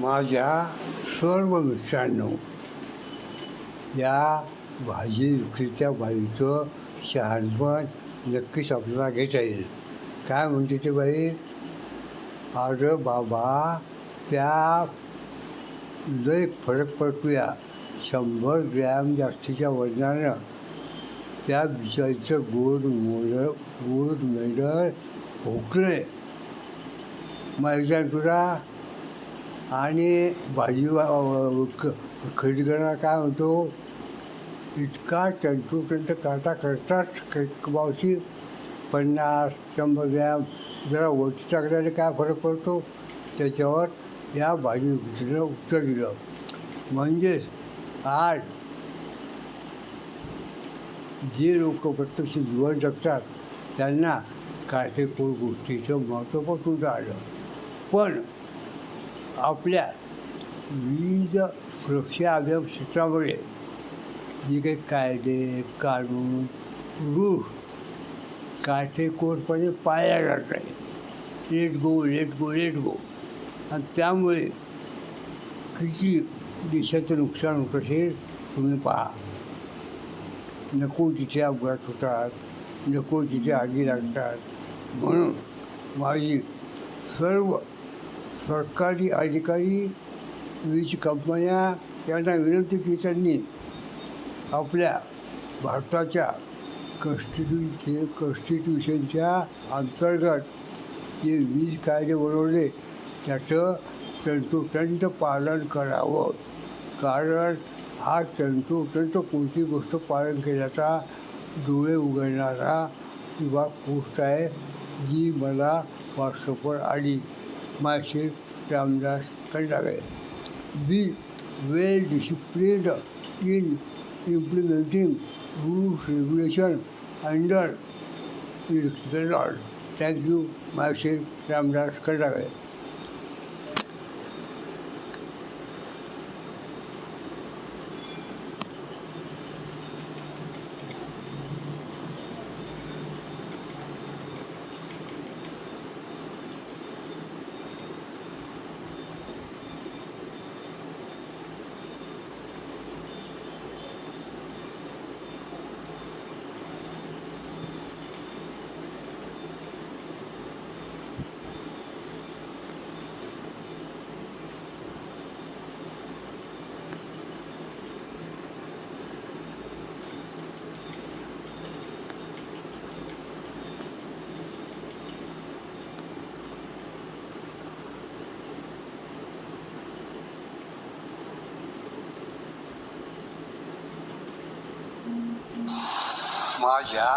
माझ्या सर्व मित्रांनो या भाजी विक्रीच्या बाईचं शहाणपण नक्कीच आपल्याला घेता येईल. काय म्हणते ते बाई? अरे बाबा त्या लय फरक पडतोया. शंभर ग्रॅम जास्तीच्या वजनानं. त्या बिचारीचं गोड मोड गोड मेडल हुकले मैदान तुला? आणि भाजी खरेदी काय म्हणतो? इतका तंतोतंत करता करताच क- पन्नास शंभर ग्रॅम जरा वरती टाकल्याने काय फरक पडतो? त्याच्यावर या भाजी विक्रीनं उत्तर दिलं. म्हणजेच आज जे लोक प्रत्यक्ष जीवन जगतात त्यांना काटेकोर गोष्टीचं महत्त्व पटून राहिलं. पण आपल्या विविध सुरक्षा अभियान क्षेत्रामुळे जे काही कायदे कानून रूढ काटेकोरपणे पाळल्या जात नाही let go let go let go. आणि त्यामुळे किती देशाचं नुकसान होत असेल तुम्ही पहा. नको तिथे अपघात होतात नको तिथे आगी लागतात. म्हणून माझी सर्व सरकारी अधिकारी वीज कंपन्या यांना विनंती की त्यांनी आपल्या भारताच्या कॉन्स्टिट्यूशन कॉन्स्टिट्यूशनच्या अंतर्गत जे वीज कायदे बनवले त्याचं तंतोतंत पालन करावं. कारण हा तंतोतंत कोणती गोष्ट पालन केल्याचा डोळे उघडणारा किंवा गोष्ट आहे जी मला व्हॉट्सअपवर आली. मायशेर Ramdas Kandagale be. Well disciplined in implementing rules regulation under lord thank you मायशेर Ramdas Kandagale माझ्या